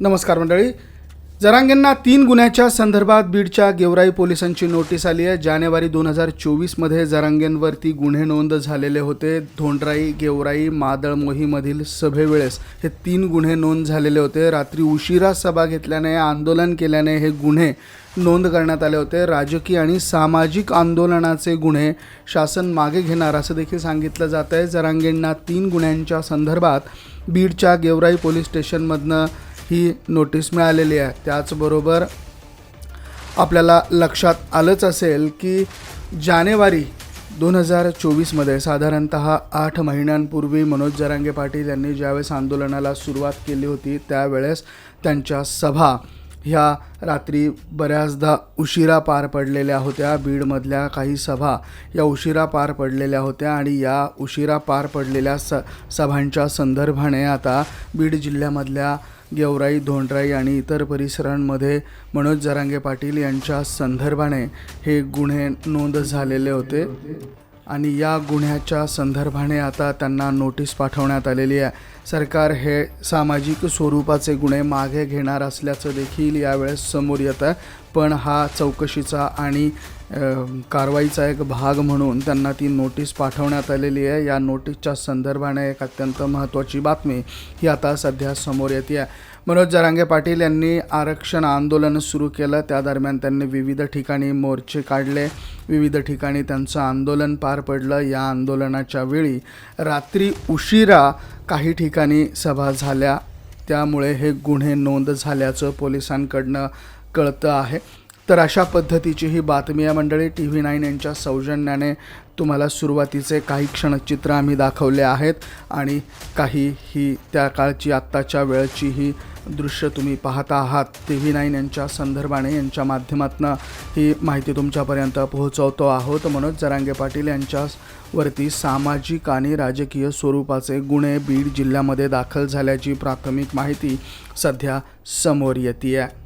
नमस्कार मंडळी. जरांगेंना तीन गुन्ह्याच्या संदर्भात बीडच्या गेवराई पोलिसांची नोटीस आली आहे. जानेवारी दोन हजार चोवीसमध्ये जरांगेंवरती गुन्हे नोंद झालेले होते. धोंडराई गेवराई मादळ मोहीमधील सभेवेळेस हे तीन गुन्हे नोंद झालेले होते. रात्री उशिरा सभा घेतल्याने आंदोलन केल्याने हे गुन्हे नोंद करण्यात आले होते. राजकीय आणि सामाजिक आंदोलनाचे गुन्हे शासन मागे घेणार असं देखील सांगितलं जात आहे जरांगेंना तीन गुन्ह्यांच्या संदर्भात बीडच्या गेवराई पोलीस स्टेशनमधनं ही नोटीस मिळालेली आहे. त्याचबरोबर आपल्याला लक्षात आलंच असेल की जानेवारी दोन हजार चोवीसमध्ये साधारणत आठ महिन्यांपूर्वी मनोज जरांगे पाटील यांनी ज्यावेळेस आंदोलनाला सुरुवात केली होती त्यावेळेस त्यांच्या सभा ह्या रात्री बऱ्याचदा उशिरा पार पडलेल्या होत्या. बीडमधल्या काही सभा या उशिरा पार पडलेल्या होत्या आणि या उशिरा पार पडलेल्या स सभांच्या संदर्भाने आता बीड जिल्ह्यामधल्या गेवराई धोंडराई आणि इतर परिसरांमध्ये मनोज जरांगे पाटील यांच्या संदर्भाने हे गुन्हे नोंद झालेले होते. आणि या गुन्ह्याच्या संदर्भाने आता त्यांना नोटीस पाठवण्यात आलेली आहे. सरकार हे सामाजिक स्वरूपाचे गुन्हे मागे घेणार असल्याचं देखील यावेळेस समोर येत आहे. पण हा चौकशीचा आणि कारवाईचा एक भाग म्हणून त्यांना ती नोटीस पाठवण्यात आलेली आहे. या नोटीसच्या संदर्भाने एक अत्यंत महत्त्वाची बातमी ही आता सध्या समोर येते आहे. मनोज जरांगे पाटील यांनी आरक्षण आंदोलन सुरू केलं. त्या दरम्यान त्यांनी विविध ठिकाणी मोर्चे काढले. विविध ठिकाणी त्यांचं आंदोलन पार पडलं. या आंदोलनाच्या वेळी रात्री उशिरा काही ठिकाणी सभा झाल्या. त्यामुळे हे गुन्हे नोंद झाल्याचं पोलिसांकडनं कळतं आहे. तर अशा पद्धतीची ही बातमी आहे मंडळी. टी व्ही नाईन यांच्या सौजन्याने तुम्हाला सुरुवातीचे काही क्षणचित्र आम्ही दाखवले आहेत आणि काही ही त्या काळची आत्ताच्या वेळची ही दृश्य तुम्ही पाहता आहात. टी व्ही नाईन यांच्या संदर्भाने यांच्या माध्यमातून ही माहिती तुमच्यापर्यंत पोहोचवतो आहोत. मनोज जरांगे पाटील यांच्यावरती सामाजिक आणि राजकीय स्वरूपाचे गुन्हे बीड जिल्ह्यामध्ये दाखल झाल्याची प्राथमिक माहिती सध्या समोर येते आहे